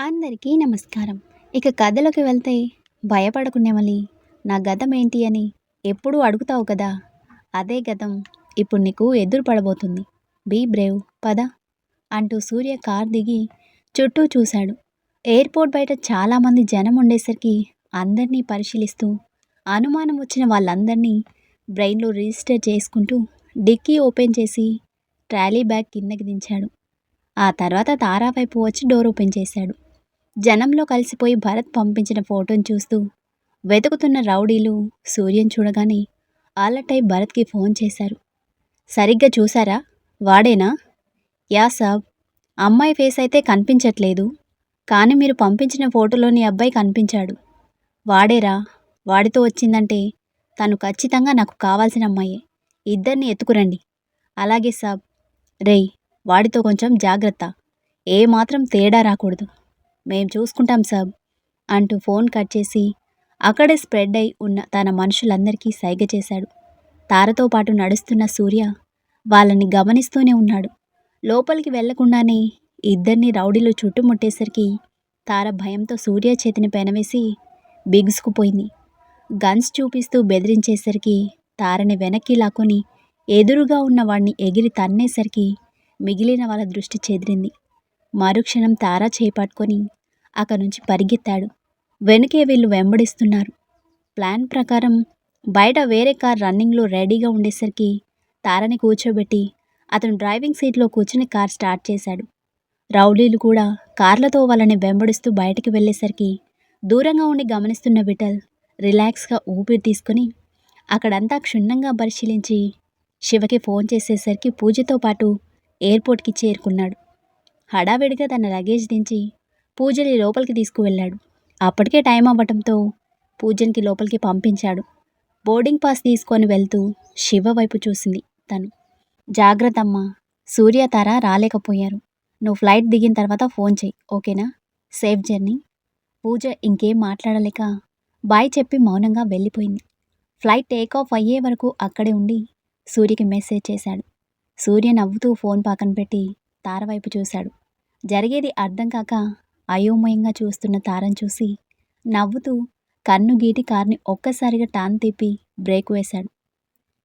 అందరికీ నమస్కారం. ఇక కథలోకి వెళ్తే భయపడకు నెమలి నా గతం ఏంటి అని ఎప్పుడూ అడుగుతావు కదా. అదే గతం ఇప్పుడు నీకు ఎదురు పడబోతుంది బీ బ్రేవ్. పద. అంటూ సూర్య కార్ దిగి చుట్టూ చూశాడు. ఎయిర్పోర్ట్ బయట చాలామంది జనం ఉండేసరికి అందరినీ పరిశీలిస్తూ అనుమానం వచ్చిన వాళ్ళందరినీ బ్రెయిన్లో రిజిస్టర్ చేసుకుంటూ డిక్కీ ఓపెన్ చేసి ట్రాలీ బ్యాగ్ కిందకి దించాడు. ఆ తర్వాత తారా వైపు వచ్చి డోర్ ఓపెన్ చేశాడు. జనంలో కలిసిపోయి భరత్ పంపించిన ఫోటోని చూస్తూ వెతుకుతున్న రౌడీలు సూర్యం చూడగానే అలర్ట్ అయి భరత్కి ఫోన్ చేశారు. సరిగ్గా చూసారా వాడేనా? యా సాబ్ అమ్మాయి ఫేస్ అయితే కనిపించట్లేదు. కానీ మీరు పంపించిన ఫోటోలోని అబ్బాయి కనిపించాడు. వాడేరా? వాడితో వచ్చిందంటే తను ఖచ్చితంగా నాకు కావాల్సిన అమ్మాయే. ఇద్దరిని ఎత్తుకురండి. అలాగే సాబ్ రేయ్ వాడితో కొంచెం జాగ్రత్త. ఏమాత్రం తేడా రాకూడదు. మేం చూసుకుంటాం సాబ్ అంటూ ఫోన్ కట్ చేసి అక్కడే స్ప్రెడ్ అయి ఉన్న తన మనుషులందరికీ సైగ చేశాడు. తారతో పాటు నడుస్తున్న సూర్య వాళ్ళని గమనిస్తూనే ఉన్నాడు. లోపలికి వెళ్ళకుండానే ఇద్దరిని రౌడీలు చుట్టుముట్టేసరికి తార భయంతో సూర్య చేతిని పెనవేసి బిగుసుకుపోయింది గన్స్ చూపిస్తూ బెదిరించేసరికి తారని వెనక్కి లాక్కొని ఎదురుగా ఉన్న వాడిని ఎగిరి తన్నేసరికి మిగిలిన వాళ్ళ దృష్టి చెదిరింది. మరుక్షణం తారా చేపట్టుకొని అక్కడి నుంచి పరిగెత్తాడు. వెనుకే వీళ్ళు వెంబడిస్తున్నారు. ప్లాన్ ప్రకారం బయట వేరే కార్ రన్నింగ్లో రెడీగా ఉండేసరికి తారని కూర్చోబెట్టి అతను డ్రైవింగ్ సీట్లో కూర్చుని కార్ స్టార్ట్ చేశాడు. రౌడీలు కూడా కార్లతో వాళ్ళని వెంబడిస్తూ బయటికి వెళ్ళేసరికి దూరంగా ఉండి గమనిస్తున్న విఠల్ రిలాక్స్గా ఊపిరి తీసుకొని అక్కడంతా క్షుణ్ణంగా పరిశీలించి శివకి ఫోన్ చేసేసరికి పూజతో పాటు ఎయిర్పోర్ట్కి చేరుకున్నాడు. హడావిడిగా తన లగేజ్ దించి పూజని లోపలికి తీసుకువెళ్ళాడు. అప్పటికే టైం అవ్వటంతో పూజన్కి లోపలికి పంపించాడు. బోర్డింగ్ పాస్ తీసుకొని వెళ్తూ శివ వైపు చూసింది తను. జాగ్రత్తమ్మ సూర్య తార రాలేకపోయారు. నువ్వు ఫ్లైట్ దిగిన తర్వాత ఫోన్ చేయి ఓకేనా? Safe journey. పూజ ఇంకేం మాట్లాడలేక బాయ్ చెప్పి మౌనంగా వెళ్ళిపోయింది. ఫ్లైట్ టేక్ ఆఫ్ అయ్యే వరకు అక్కడే ఉండి సూర్యకి మెసేజ్ చేశాడు. సూర్య నవ్వుతూ ఫోన్ పక్కన పెట్టి తారవైపు చూశాడు. జరిగేది అర్థం కాక అయోమయంగా చూస్తున్న తారను చూసి నవ్వుతూ కన్ను గీటి కార్ని ఒక్కసారిగా టాన్ తిప్పి బ్రేక్ వేశాడు.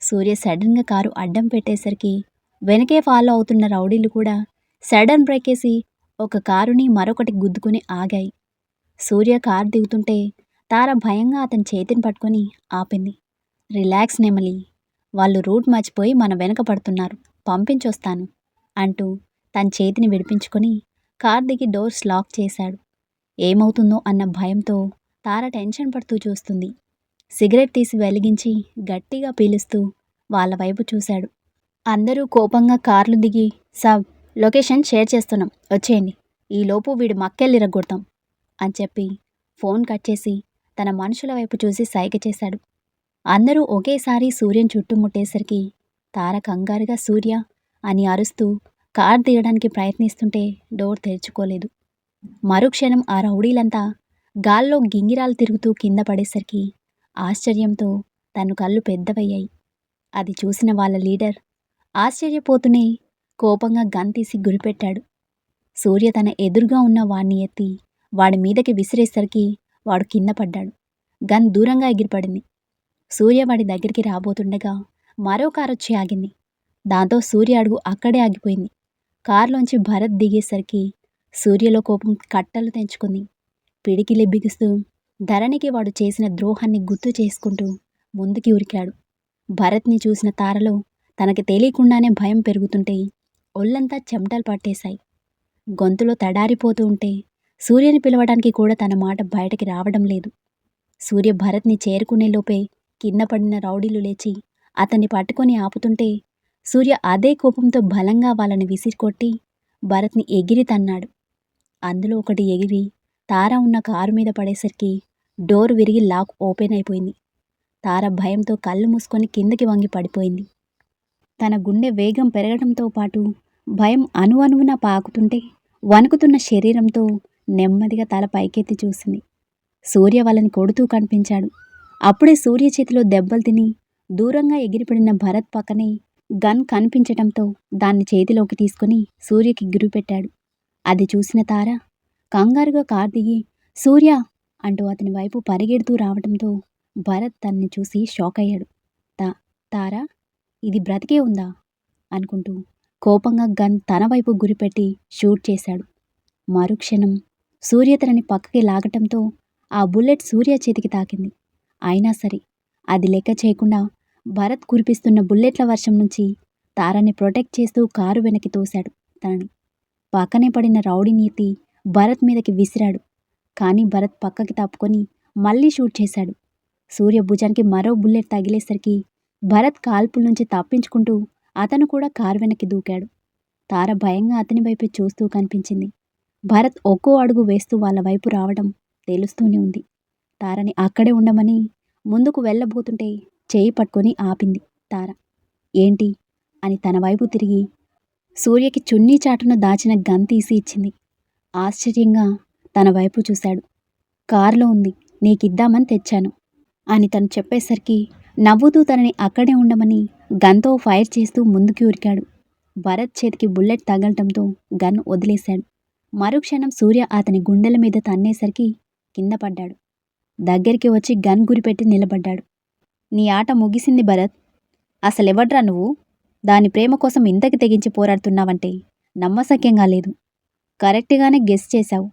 సూర్య సడన్గా కారు అడ్డం పెట్టేసరికి వెనకే ఫాలో అవుతున్న రౌడీలు కూడా సడన్ బ్రేక్ వేసి ఒక కారుని మరొకటి గుద్దుకుని ఆగాయి. సూర్య కారు దిగుతుంటే తార భయంగా అతని చేతిని పట్టుకొని ఆపింది. రిలాక్స్ నెమలి వాళ్ళు రూట్ మర్చిపోయి మన వెనక పడుతున్నారు పంపించొస్తాను అంటూ తన చేతిని విడిపించుకొని కార్ దిగి డోర్స్ లాక్ చేశాడు. ఏమవుతుందో అన్న భయంతో తార టెన్షన్ పడుతూ చూస్తుంది. సిగరెట్ తీసి వెలిగించి గట్టిగా పీలుస్తూ వాళ్ళ వైపు చూశాడు. అందరూ కోపంగా కార్లు దిగి సబ్ లొకేషన్ షేర్ చేస్తున్నాం. వచ్చేయండి. ఈలోపు వీడు మక్కెళ్ళిరగొడతాం అని చెప్పి ఫోన్ కట్ చేసి తన మనుషుల వైపు చూసి సైగ చేశాడు. అందరూ ఒకేసారి సూర్యం చుట్టుముట్టేసరికి తార కంగారుగా సూర్య అని అరుస్తూ కార్ దిగడానికి ప్రయత్నిస్తుంటే డోర్ తెరుచుకోలేదు. మరుక్షణం ఆ రౌడీలంతా గాల్లో గింగిరాలు తిరుగుతూ కింద పడేసరికి ఆశ్చర్యంతో తను కళ్ళు పెద్దవయ్యాయి. అది చూసిన వాళ్ళ లీడర్ ఆశ్చర్యపోతూనే కోపంగా గన్ తీసి గురిపెట్టాడు. సూర్య తన ఎదురుగా ఉన్న వాణ్ణి ఎత్తి వాడి మీదకి విసిరేసరికి వాడు కింద పడ్డాడు. గన్ దూరంగా ఎగిరిపడింది. సూర్య వాడి దగ్గరికి రాబోతుండగా మరో కారు వచ్చి ఆగింది. దాంతో సూర్య అడుగు అక్కడే ఆగిపోయింది. కారులోంచి భరత్ దిగేసరికి సూర్యలో కోపం కట్టలు తెంచుకుంది. పిడికిలి బిగుస్తూ ధరణికి వాడు చేసిన ద్రోహాన్ని గుర్తు చేసుకుంటూ ముందుకి ఉరికాడు. భరత్ని చూసిన తారలో తనకి తెలియకుండానే భయం పెరుగుతుంటే ఒళ్ళంతా చెమటలు పట్టేశాయి. గొంతులో తడారిపోతూ ఉంటే సూర్యని పిలవడానికి కూడా తన మాట బయటకి రావడం లేదు. సూర్య భరత్ని చేరుకునే లోపే కింద పడిన రౌడీలు లేచి అతన్ని పట్టుకొని ఆపుతుంటే సూర్య అదే కోపంతో బలంగా వాళ్ళని విసిరికొట్టి భరత్ని ఎగిరి తన్నాడు. అందులో ఒకటి ఎగిరి తార ఉన్న కారు మీద పడేసరికి డోర్ విరిగి లాక్ ఓపెన్ అయిపోయింది. తార భయంతో కళ్ళు మూసుకొని కిందకి వంగి పడిపోయింది. తన గుండె వేగం పెరగడంతో పాటు భయం అనువున పాకుతుంటే వణుకుతున్న శరీరంతో నెమ్మదిగా తల పైకెత్తి చూసింది. సూర్య వాళ్ళని కొడుతూ కనిపించాడు. అప్పుడే సూర్య చేతిలో దెబ్బలు తిని దూరంగా ఎగిరిపడిన భరత్ పక్కనే గన్ కనిపించటంతో దాన్ని చేతిలోకి తీసుకుని సూర్యకి గురిపెట్టాడు. అది చూసిన తార కంగారుగా కార్ దిగి సూర్య! అంటూ అతని వైపు పరిగెడుతూ రావడంతో భరత్ తన్ని చూసి షాక్ అయ్యాడు. తా తారా ఇది బ్రతికే ఉందా? అనుకుంటూ కోపంగా గన్ తన వైపు గురిపెట్టి షూట్ చేశాడు. మరుక్షణం సూర్య తనని పక్కకి లాగటంతో ఆ బుల్లెట్ సూర్య చేతికి తాకింది. అయినా సరే అది లెక్క చేయకుండా భరత్ కురిపిస్తున్న బుల్లెట్ల వర్షం నుంచి తారని ప్రొటెక్ట్ చేస్తూ కారు వెనక్కి తోశాడు తనని. పక్కనే పడిన రౌడీ నీతి భరత్ మీదకి విసిరాడు. కానీ భరత్ పక్కకి తప్పుకొని మళ్ళీ షూట్ చేశాడు. సూర్య భుజానికి మరో బుల్లెట్ తగిలేసరికి భరత్ కాల్పుల నుంచి తప్పించుకుంటూ అతను కూడా కారు వెనక్కి దూకాడు. తార భయంగా అతని వైపు చూస్తూ కనిపించింది. భరత్ ఒక్కో అడుగు వేస్తూ వాళ్ళ వైపు రావడం తెలుస్తూనే ఉంది. తారని అక్కడే ఉండమని ముందుకు వెళ్ళబోతుంటే చేయి పట్టుకొని ఆపింది తార. ఏంటి? అని తన వైపు తిరిగి సూర్యకి చున్నీ చాటున దాచిన గన్ తీసి ఇచ్చింది. ఆశ్చర్యంగా తన వైపు చూశాడు. కారులో ఉంది నీకిద్దామని తెచ్చాను అని తను చెప్పేసరికి నవ్వుతూ తనని అక్కడే ఉండమని గన్తో ఫైర్ చేస్తూ ముందుకి ఉరికాడు. భరత్ చేతికి బుల్లెట్ తగలటంతో గన్ వదిలేశాడు. మరుక్షణం సూర్య అతని గుండెల మీద తన్నేసరికి కింద పడ్డాడు. దగ్గరికి వచ్చి గన్ గురిపెట్టి నిలబడ్డాడు. నీ ఆట ముగిసింది భరత్. అసలెవడ్రా నువ్వు? దాని ప్రేమ కోసం ఇంతకి తెగించి పోరాడుతున్నావంటే నమ్మశక్యంగా లేదు. కరెక్ట్గానే గెస్ చేశావు.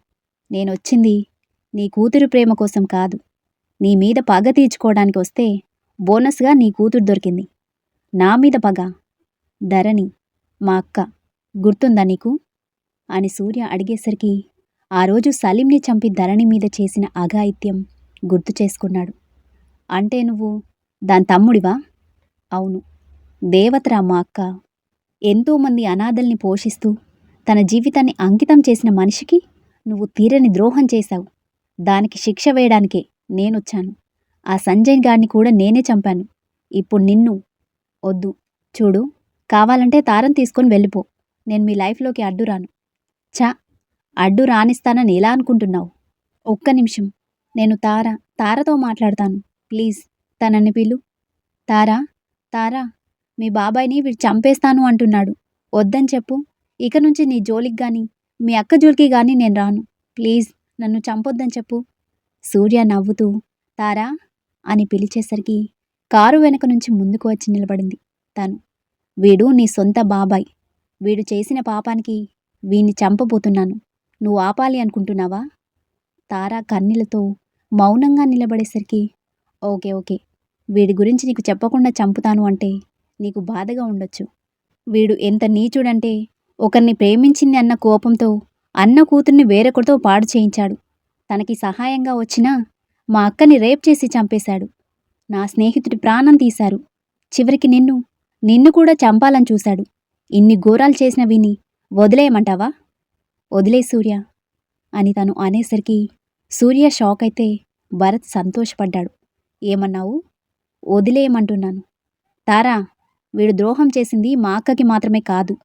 నేనొచ్చింది నీ కూతురు ప్రేమ కోసం కాదు. నీ మీద పగ తీర్చుకోవడానికి వస్తే బోనస్గా నీ కూతురు దొరికింది. నా మీద పగ. ధరణి మా అక్క గుర్తుందా నీకు? అని సూర్య అడిగేసరికి ఆ రోజు సలీంని చంపి ధరణి మీద చేసిన అఘాయిత్యం గుర్తు చేసుకున్నాడు. అంటే నువ్వు దాని తమ్ముడివా? అవును. దేవతరా మా అక్క ఎంతోమంది అనాథల్ని పోషిస్తూ తన జీవితాన్ని అంకితం చేసిన మనిషికి నువ్వు తీరని ద్రోహం చేశావు. దానికి శిక్ష వేయడానికే నేనొచ్చాను. ఆ సంజయ్ గారిని కూడా నేనే చంపాను. ఇప్పుడు నిన్ను. వద్దు. చూడు కావాలంటే తారం తీసుకొని వెళ్ళిపో. నేను మీ లైఫ్లోకి అడ్డు రాను. చా అడ్డు రానిస్తానని ఎలా అనుకుంటున్నావు? ఒక్క నిమిషం. నేను తార తారతో మాట్లాడతాను. ప్లీజ్. తనని పిలు. తారా తారా మీ బాబాయ్ని వీడు చంపేస్తాను అంటున్నాడు. వద్దని చెప్పు. ఇక నుంచి నీ జోలికి గాని మీ అక్క జోలికి గాని నేను రాను. ప్లీజ్ నన్ను చంపొద్దని చెప్పు. సూర్య నవ్వుతూ తారా అని పిలిచేసరికి కారు వెనక నుంచి ముందుకు వచ్చి నిలబడింది తను. వీడు నీ సొంత బాబాయ్. వీడు చేసిన పాపానికి వీణ్ణి చంపబోతున్నాను. నువ్వు ఆపాలి అనుకుంటున్నావా? తారా కన్నీలతో మౌనంగా నిలబడేసరికి ఓకే ఓకే. వీడి గురించి నీకు చెప్పకుండా చంపుతాను అంటే నీకు బాధగా ఉండొచ్చు. వీడు ఎంత నీచుడంటే ఒకరిని ప్రేమించింది అన్న కోపంతో అన్న కూతుర్ని వేరొకరితో పాడు చేయించాడు. తనకి సహాయంగా వచ్చినా మా అక్కని రేప్ చేసి చంపేశాడు. నా స్నేహితుడి ప్రాణం తీశారు. చివరికి నిన్ను నిన్ను కూడా చంపాలని చూశాడు. ఇన్ని ఘోరాలు చేసిన విని వదిలేయమంటావా? వదిలే సూర్య అని తను అనేసరికి సూర్య షాక్ అయితే భరత్ సంతోషపడ్డాడు. ఏమన్నావు? వదిలేయమంటున్నాను. తారా వీడు ద్రోహం చేసింది మా అక్కకి మాత్రమే కాదు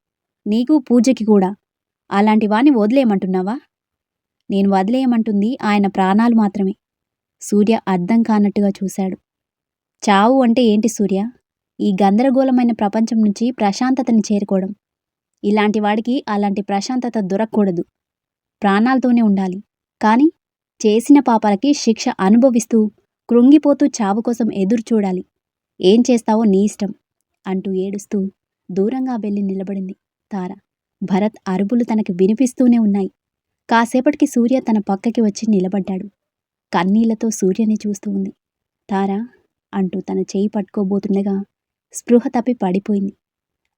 నీకు పూజకి కూడా. అలాంటి వాణ్ణి వదిలేయమంటున్నావా? నేను వదిలేయమంటుంది ఆయన ప్రాణాలు మాత్రమే. సూర్య అర్థం కానట్టుగా చూశాడు. చావు అంటే ఏంటి సూర్య? ఈ గందరగోళమైన ప్రపంచం నుంచి ప్రశాంతతని చేరుకోవడం. ఇలాంటి వాడికి అలాంటి ప్రశాంతత దొరకకూడదు. ప్రాణాలతోనే ఉండాలి. కానీ చేసిన పాపాలకి శిక్ష అనుభవిస్తూ కృంగిపోతూ చావు కోసం ఎదురు చూడాలి. ఏం చేస్తావో నీ ఇష్టం అంటూ ఏడుస్తూ దూరంగా వెళ్ళి నిలబడింది తార. భరత్ అరుపులు తనకి వినిపిస్తూనే ఉన్నాయి. కాసేపటికి సూర్య తన పక్కకి వచ్చి నిలబడ్డాడు. కన్నీళ్ళతో సూర్యని చూస్తూ ఉంది. తారా అంటూ తన చేయి పట్టుకోబోతుండగా స్పృహ తప్పి పడిపోయింది.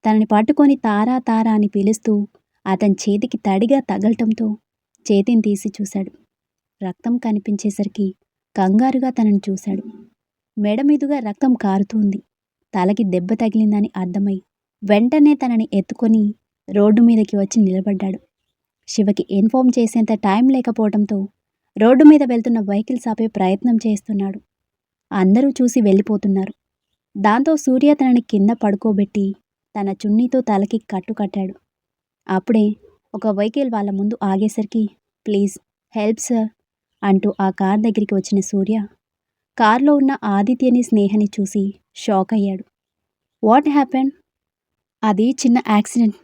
తనని పట్టుకొని తారా తారా అని పిలుస్తూ అతని చేతికి తడిగా తగలటంతో చేతిని తీసి చూశాడు. రక్తం కనిపించేసరికి కంగారుగా తనని చూశాడు. మెడ మీదుగా రక్తం కారుతోంది. తలకి దెబ్బ తగిలిందని అర్థమై వెంటనే తనని ఎత్తుకొని రోడ్డు మీదకి వచ్చి నిలబడ్డాడు. శివకి ఇన్ఫార్మ్ చేసేంత టైం లేకపోవడంతో రోడ్డు మీద వెళ్తున్న వెహికల్స్ ఆపే ప్రయత్నం చేస్తున్నాడు. అందరూ చూసి వెళ్ళిపోతున్నారు. దాంతో సూర్య తనని కింద పడుకోబెట్టి తన చున్నీతో తలకి కట్టు కట్టాడు. అప్పుడే ఒక వెహికల్ వాళ్ళ ముందు ఆగేసరికి ప్లీజ్ హెల్ప్ సార్. అంటూ ఆ కార్ దగ్గరికి వచ్చిన సూర్య కార్లో ఉన్న ఆదిత్యని స్నేహని చూసి షాక్ అయ్యాడు. What happen? అది చిన్న యాక్సిడెంట్.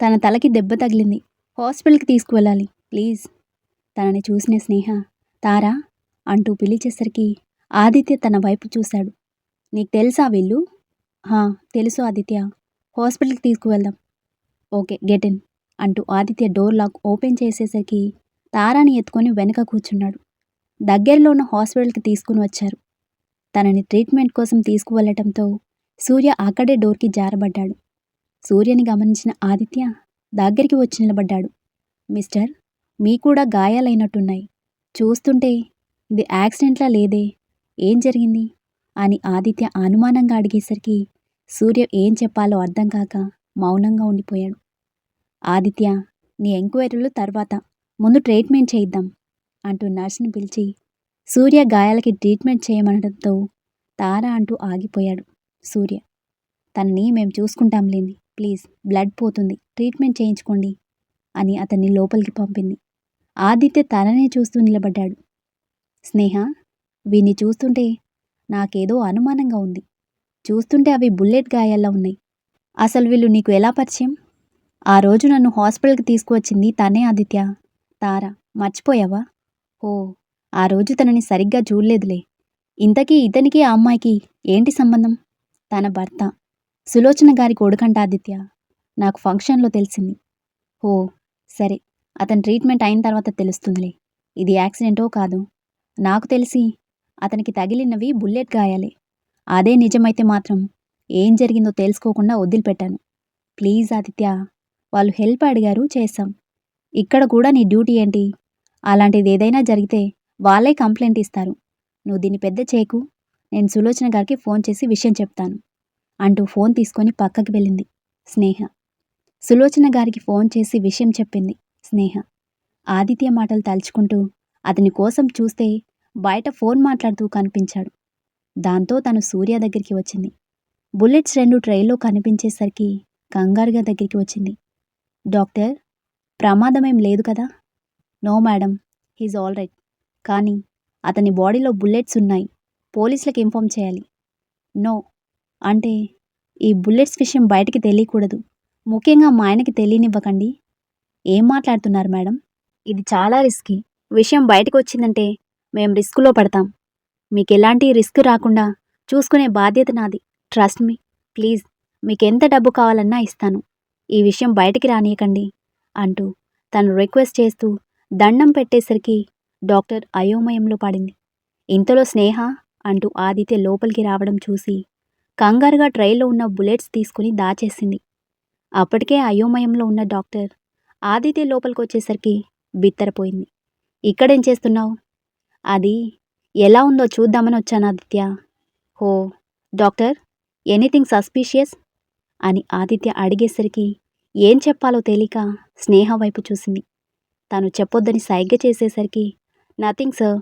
తన తలకి దెబ్బ తగిలింది. హాస్పిటల్కి తీసుకువెళ్ళాలి. ప్లీజ్. తనని చూసిన స్నేహ తారా అంటూ పిలిచేసరికి ఆదిత్య తన వైపు చూశాడు. నీకు తెలుసా వీళ్ళు హా తెలుసు ఆదిత్య. హాస్పిటల్కి తీసుకువెళ్దాం. ఓకే గెట్ ఇన్ అంటూ ఆదిత్య డోర్ లాక్ ఓపెన్ చేసేసరికి తారాని ఎత్తుకొని వెనక కూర్చున్నాడు. దగ్గరలో ఉన్న హాస్పిటల్కి తీసుకుని వచ్చారు. తనని ట్రీట్మెంట్ కోసం తీసుకువెళ్ళటంతో సూర్య అక్కడే డోర్కి జారబడ్డాడు. సూర్యని గమనించిన ఆదిత్య దగ్గరికి వచ్చి నిలబడ్డాడు. మిస్టర్ మీ కూడా గాయాలైనట్టున్నాయి. చూస్తుంటే ఇది యాక్సిడెంట్లా లేదే ఏం జరిగింది? అని ఆదిత్య అనుమానంగా అడిగేసరికి సూర్య ఏం చెప్పాలో అర్థం కాక మౌనంగా ఉండిపోయాడు. ఆదిత్య నీ ఎంక్వైరీలు తర్వాత ముందు ట్రీట్మెంట్ చేయిద్దాం. అంటూ నర్సును పిలిచి సూర్య గాయాలకి ట్రీట్మెంట్ చేయమనడంతో తార అంటూ ఆగిపోయాడు సూర్య. తనని మేము చూసుకుంటాంలేండి ప్లీజ్ బ్లడ్ పోతుంది ట్రీట్మెంట్ చేయించుకోండి అని అతన్ని లోపలికి పంపింది. ఆదిత్య తననే చూస్తూ నిలబడ్డాడు. స్నేహ వీని చూస్తుంటే నాకేదో అనుమానంగా ఉంది. చూస్తుంటే అవి బుల్లెట్ గాయాల్లో ఉన్నాయి. అసలు వీళ్ళు నీకు ఎలా పరిచయం? ఆ రోజు నన్ను హాస్పిటల్కి తీసుకువచ్చింది తనే ఆదిత్య. తార మర్చిపోయావా? ఓ ఆ రోజు తనని సరిగ్గా చూడలేదులే. ఇంతకీ ఇతనికి ఆ అమ్మాయికి ఏంటి సంబంధం? తన భర్త. సులోచన గారి కొడుకంట ఆదిత్య నాకు ఫంక్షన్లో తెలిసింది. ఓ సరే. అతని ట్రీట్మెంట్ అయిన తర్వాత తెలుస్తుందిలే. ఇది యాక్సిడెంటో కాదు? నాకు తెలిసి అతనికి తగిలినవి బుల్లెట్ గాయాలే. అదే నిజమైతే మాత్రం ఏం జరిగిందో తెలుసుకోకుండా వదిలిపెట్టాను. ప్లీజ్ ఆదిత్య వాళ్ళు హెల్ప్ అడిగారు చేశాం. ఇక్కడ కూడా నీ డ్యూటీ ఏంటి? అలాంటిది ఏదైనా జరిగితే వాళ్ళే కంప్లైంట్ ఇస్తారు. నువ్వు దీన్ని పెద్ద చేయకు. నేను సులోచన గారికి ఫోన్ చేసి విషయం చెప్తాను. అంటూ ఫోన్ తీసుకొని పక్కకి వెళ్ళింది స్నేహ. సులోచన గారికి ఫోన్ చేసి విషయం చెప్పింది స్నేహ. ఆదిత్య మాటలు తలుచుకుంటూ అతని కోసం చూస్తే బయట ఫోన్ మాట్లాడుతూ కనిపించాడు. దాంతో తను సూర్య దగ్గరికి వచ్చింది. బుల్లెట్స్ రెండు ట్రైల్లో కనిపించేసరికి కంగారుగా దగ్గరికి వచ్చింది. డాక్టర్ ప్రమాదమేం లేదు కదా? No madam he's all right కానీ అతని బాడీలో బుల్లెట్స్ ఉన్నాయి పోలీసులకు ఇన్ఫామ్ చేయాలి. నో అంటే ఈ బుల్లెట్స్ విషయం బయటికి తెలియకూడదు. ముఖ్యంగా మా ఆయనకి తెలియనివ్వకండి. ఏం మాట్లాడుతున్నారు మేడం? ఇది చాలా రిస్కీ. విషయం బయటకు వచ్చిందంటే మేము రిస్క్లో పడతాం. మీకు ఎలాంటి రిస్క్ రాకుండా చూసుకునే బాధ్యత నాది. Trust me please. మీకు ఎంత డబ్బు కావాలన్నా ఇస్తాను. ఈ విషయం బయటికి రానియకండి అంటూ తను రిక్వెస్ట్ చేస్తూ దండం పెట్టేసరికి డాక్టర్ అయోమయంలో పడింది. ఇంతలో స్నేహ అంటూ ఆదిత్య లోపలికి రావడం చూసి కంగారుగా ట్రైల్లో ఉన్న బుల్లెట్స్ తీసుకుని దాచేసింది. అప్పటికే అయోమయంలో ఉన్న డాక్టర్ ఆదిత్య లోపలికి వచ్చేసరికి బిత్తరపోయింది. ఇక్కడేం చేస్తున్నావు? అది ఎలా ఉందో చూద్దామని వచ్చాను ఆదిత్య. హో డాక్టర్ ఎనీథింగ్ సస్పీషియస్? అని ఆదిత్య అడిగేసరికి ఏం చెప్పాలో తెలియక స్నేహ వైపు చూసింది. తను చెప్పొద్దని సైగ చేసేసరికి నథింగ్ సార్.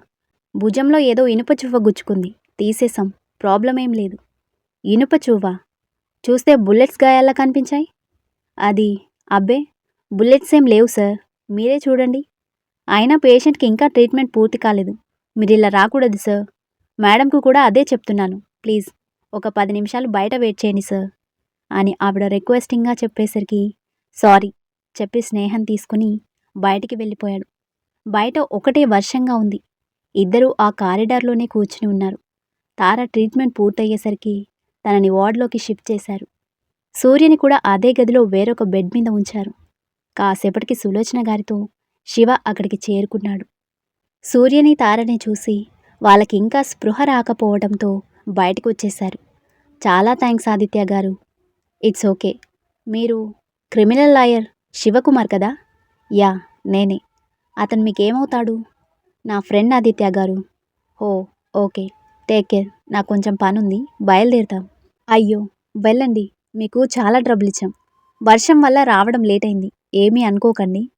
భుజంలో ఏదో ఇనుప చువ్వ గుచ్చుకుంది. తీసేసాం ప్రాబ్లం ఏం లేదు. ఇనుప చువ్వ. చూస్తే బుల్లెట్స్ గాయాల్లా కనిపించాయి. అది అబ్బే! బుల్లెట్స్ ఏం లేవు సార్. మీరే చూడండి. అయినా పేషెంట్కి ఇంకా ట్రీట్మెంట్ పూర్తి కాలేదు. మీరు ఇలా రాకూడదు సార్. మేడంకు కూడా అదే చెప్తున్నాను. ప్లీజ్ ఒక పది నిమిషాలు బయట వెయిట్ చేయండి సార్. అని ఆవిడ రిక్వెస్టింగ్గా చెప్పేసరికి సారీ చెప్పి స్నేహం తీసుకుని బయటికి వెళ్ళిపోయాడు. బయట ఒకటే వర్షంగా ఉంది. ఇద్దరూ ఆ కారిడార్లోనే కూర్చుని ఉన్నారు. తార ట్రీట్మెంట్ పూర్తయ్యేసరికి తనని వార్డులోకి షిఫ్ట్ చేశారు. సూర్యని కూడా అదే గదిలో వేరొక బెడ్ మీద ఉంచారు. కాసేపటికి సులోచన గారితో శివ అక్కడికి చేరుకున్నాడు. సూర్యని తారని చూసి వాళ్ళకి ఇంకా స్పృహ రాకపోవడంతో బయటకు వచ్చేశారు చాలా thanks Aditya garu. It's okay. మీరు క్రిమినల్ లాయర్ శివకుమార్ కదా? యా నేనే. అతను మీకేమవుతాడు? నా friend Aditya garu. Oh okay. Take care. నాకు కొంచెం పనుంది. బయలుదేరుతాం. అయ్యో వెళ్ళండి. మీకు చాలా ట్రబుల్ ఇచ్చాం వర్షం వల్ల రావడం లేట్ అయింది ఏమీ అనుకోకండి.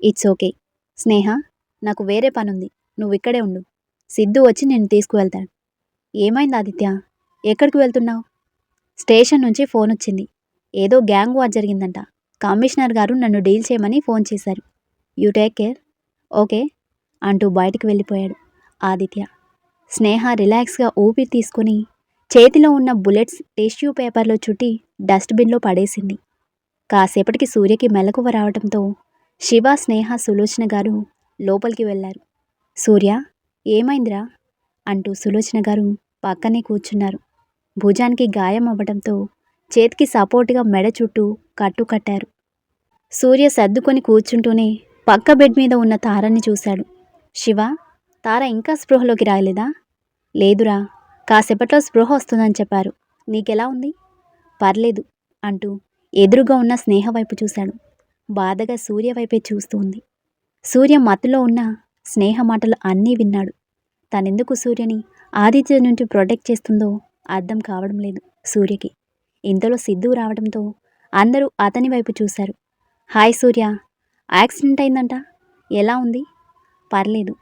It's okay. స్నేహ నాకు వేరే పనుంది. నువ్వు ఇక్కడే ఉండు. సిద్ధు వచ్చి నేను తీసుకువెళ్తాను ఏమైంది ఆదిత్య? ఎక్కడికి వెళ్తున్నావు? స్టేషన్ నుంచి ఫోన్ వచ్చింది ఏదో గ్యాంగ్ వార్ జరిగిందంట. కమిషనర్ గారు నన్ను డీల్ చేయమని ఫోన్ చేశారు. You take care? ఓకే అంటూ బయటికి వెళ్ళిపోయాడు ఆదిత్య. స్నేహ రిలాక్స్గా ఊపిరి తీసుకుని చేతిలో ఉన్న బుల్లెట్స్ టిష్యూ పేపర్లో చుట్టి డస్ట్బిన్లో పడేసింది. కాసేపటికి సూర్యకి మెలకువ రావడంతో శివ స్నేహ సులోచన గారు లోపలికి వెళ్ళారు. సూర్య ఏమైందిరా? అంటూ సులోచన గారు పక్కనే కూర్చున్నారు. భుజానికి గాయం అవ్వడంతో చేతికి సపోర్టుగా మెడ చుట్టూ కట్టు కట్టారు. సూర్య సర్దుకొని కూర్చుంటూనే పక్క బెడ్ మీద ఉన్న తారని చూశాడు. శివ తార ఇంకా స్పృహలోకి రాలేదా? లేదురా కాసేపట్లో స్పృహ వస్తుందని చెప్పారు. నీకెలా ఉంది? పర్లేదు అంటూ ఎదురుగా ఉన్న స్నేహ వైపు చూశాడు. బాధగా సూర్య వైపే చూస్తూ ఉంది సూర్య మత్తులో ఉన్న స్నేహ మాటలు అన్నీ విన్నాడు. తనెందుకు సూర్యని ఆదిత్య నుండి ప్రొటెక్ట్ చేస్తుందో అర్థం కావడం లేదు సూర్యకి. ఇంతలో సిద్ధు రావడంతో అందరూ అతని వైపు చూశారు. హాయ్ సూర్య. యాక్సిడెంట్ అయిందంట. ఎలా ఉంది? పర్లేదు.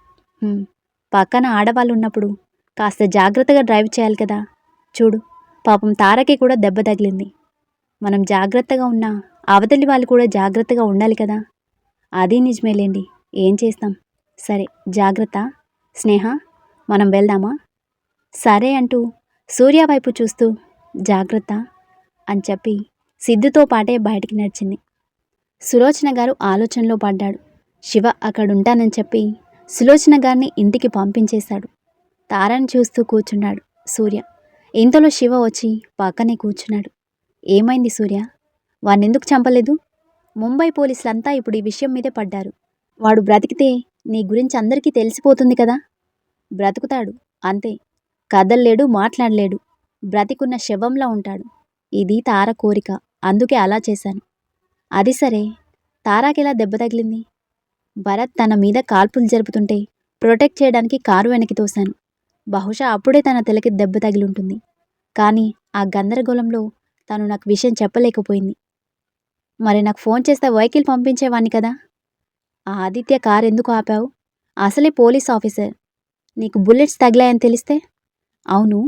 పక్కన ఆడవాళ్ళు ఉన్నప్పుడు కాస్త జాగ్రత్తగా డ్రైవ్ చేయాలి కదా. చూడు పాపం తారకి కూడా దెబ్బ తగిలింది. మనం జాగ్రత్తగా ఉన్నా అవతలి వాళ్ళు కూడా జాగ్రత్తగా ఉండాలి కదా. అది నిజమేలేండి. ఏం చేస్తాం? సరే జాగ్రత్త. స్నేహ మనం వెళ్దామా? సరే అంటూ సూర్య వైపు చూస్తూ జాగ్రత్త అని చెప్పి సిద్ధుతో పాటే బయటికి నడిచింది. సులోచన గారు ఆలోచనలో పడ్డాడు. శివ అక్కడుంటానని చెప్పి సులోచన గారిని ఇంటికి పంపించేశాడు. తారని చూస్తూ కూర్చున్నాడు సూర్య. ఇంతలో శివ వచ్చి పక్కనే కూర్చున్నాడు. ఏమైంది సూర్య? వాణ్ణెందుకు చంపలేదు? ముంబై పోలీసులంతా ఇప్పుడు ఈ విషయం మీదే పడ్డారు. వాడు బ్రతికితే నీ గురించి అందరికీ తెలిసిపోతుంది కదా? బ్రతుకుతాడు. అంతే. కదల్లేడు మాట్లాడలేడు. బ్రతికున్న శవంలా ఉంటాడు. ఇది తార కోరిక. అందుకే అలా చేశాను. అది సరే. తారాకెలా దెబ్బ తగిలింది? భరత్ తన మీద కాల్పులు జరుపుతుంటే ప్రొటెక్ట్ చేయడానికి కారు వెనక్కి తోశాను. బహుశా అప్పుడే తన తలకి దెబ్బ తగిలి ఉంటుంది కానీ ఆ గందరగోళంలో తను నాకు విషయం చెప్పలేకపోయింది. మరి నాకు ఫోన్ చేస్తే వెహికల్ పంపించేవాణ్ణి కదా? ఆ ఆదిత్య కారు ఎందుకు ఆపావు? అసలే పోలీస్ ఆఫీసర్. నీకు బుల్లెట్స్ తగిలాయని తెలిస్తే? అవును.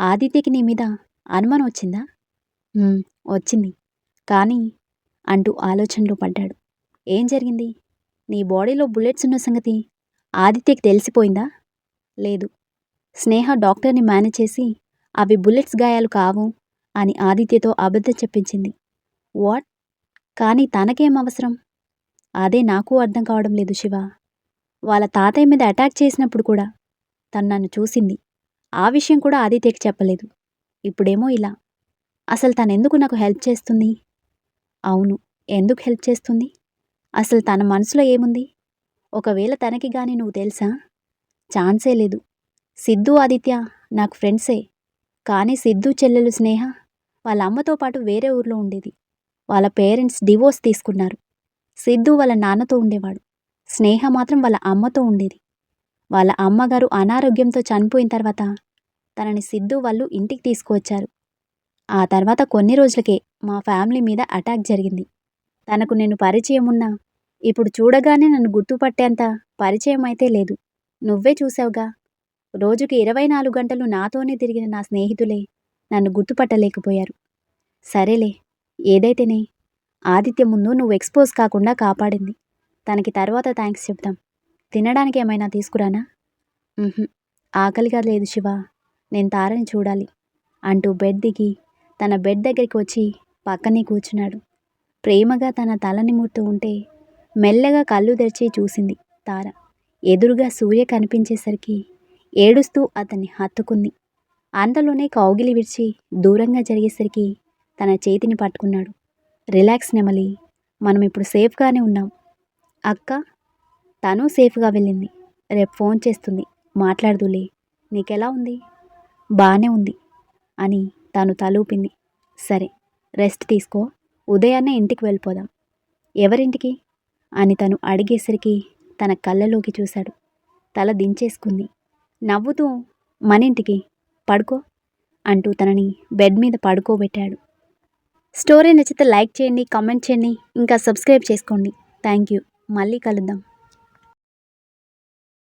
ఆదిత్యకి నీ మీద అనుమానం వచ్చిందా? వచ్చింది. కానీ అంటూ ఆలోచనలో పడ్డాడు. ఏం జరిగింది? నీ బాడీలో బుల్లెట్స్ ఉన్న సంగతి ఆదిత్యకి తెలిసిపోయిందా? లేదు. స్నేహ డాక్టర్ని మేనేజ్ చేసి అవి బుల్లెట్స్ గాయాలు కావు అని ఆదిత్యతో అబద్ధం చెప్పించింది. వాట్? కానీ తనకేం అవసరం? అదే నాకు అర్థం కావడం లేదు శివ. వాళ్ళ తాతయ్య మీద అటాక్ చేసినప్పుడు కూడా తను నన్ను చూసింది. ఆ విషయం కూడా ఆదిత్యకి చెప్పలేదు. ఇప్పుడేమో ఇలా. అసలు తనెందుకు నాకు హెల్ప్ చేస్తుంది? అవును. ఎందుకు హెల్ప్ చేస్తుంది? అసలు తన మనసులో ఏముంది? ఒకవేళ తనకి గాని నువ్వు తెలుసా? ఛాన్సే లేదు. సిద్ధు ఆదిత్య నాకు ఫ్రెండ్సే. కానీ సిద్ధు చెల్లెలు స్నేహ వాళ్ళ అమ్మతో పాటు వేరే ఊర్లో ఉండేది. వాళ్ళ పేరెంట్స్ డివోర్స్ తీసుకున్నారు. సిద్ధు వాళ్ళ నాన్నతో ఉండేవాడు. స్నేహ మాత్రం వాళ్ళ అమ్మతో ఉండేది. వాళ్ళ అమ్మగారు అనారోగ్యంతో చనిపోయిన తర్వాత తనని సిద్ధు వాళ్ళు ఇంటికి తీసుకువచ్చారు. ఆ తర్వాత కొన్ని రోజులకే మా ఫ్యామిలీ మీద అటాక్ జరిగింది. తనకు నేను పరిచయం ఉన్నా ఇప్పుడు చూడగానే నన్ను గుర్తుపట్టేంత పరిచయం అయితే లేదు. నువ్వే చూసావుగా. రోజుకి ఇరవై నాలుగు గంటలు నాతోనే తిరిగిన నా స్నేహితులే నన్ను గుర్తుపట్టలేకపోయారు. సరేలే ఏదైతేనే. ఆదిత్య ముందు నువ్వు ఎక్స్పోజ్ కాకుండా కాపాడింది. తనకి తర్వాత థ్యాంక్స్ చెప్తాం తినడానికి ఏమైనా తీసుకురానా? ఆకలిగా లేదు శివ. నేను తారని చూడాలి. అంటూ బెడ్ దిగి తన బెడ్ దగ్గరికి వచ్చి పక్కనే కూర్చున్నాడు. ప్రేమగా తన తల నిమురుతూ ఉంటే మెల్లగా కళ్ళు తెరిచి చూసింది తార. ఎదురుగా సూర్య కనిపించేసరికి ఏడుస్తూ అతన్ని హత్తుకుంది. అంతలోనే కౌగిలి విడిచి దూరంగా జరిగేసరికి తన చేతిని పట్టుకున్నాడు. రిలాక్స్ నెమలి మనం ఇప్పుడు సేఫ్గానే ఉన్నాం. అక్క తను సేఫ్గా వెళ్ళింది. రేపు ఫోన్ చేస్తుంది. మాట్లాడుదులే. నీకెలా ఉంది? బాగానే ఉంది. అని తాను తలూపింది. సరే రెస్ట్ తీసుకో. ఉదయాన్నే ఇంటికి వెళ్ళిపోదాం. ఎవరింటికి? అని తను అడిగేసరికి తన కళ్ళలోకి చూశాడు. తల దించేసుకుంది. నవ్వుతూ మనింటికి పడుకో అంటూ తనని బెడ్ మీద పడుకోబెట్టాడు. స్టోరీ నచ్చితే లైక్ చేయండి కామెంట్ చేయండి ఇంకా సబ్స్క్రైబ్ చేసుకోండి. థ్యాంక్ యూ మళ్ళీ కలుద్దాం.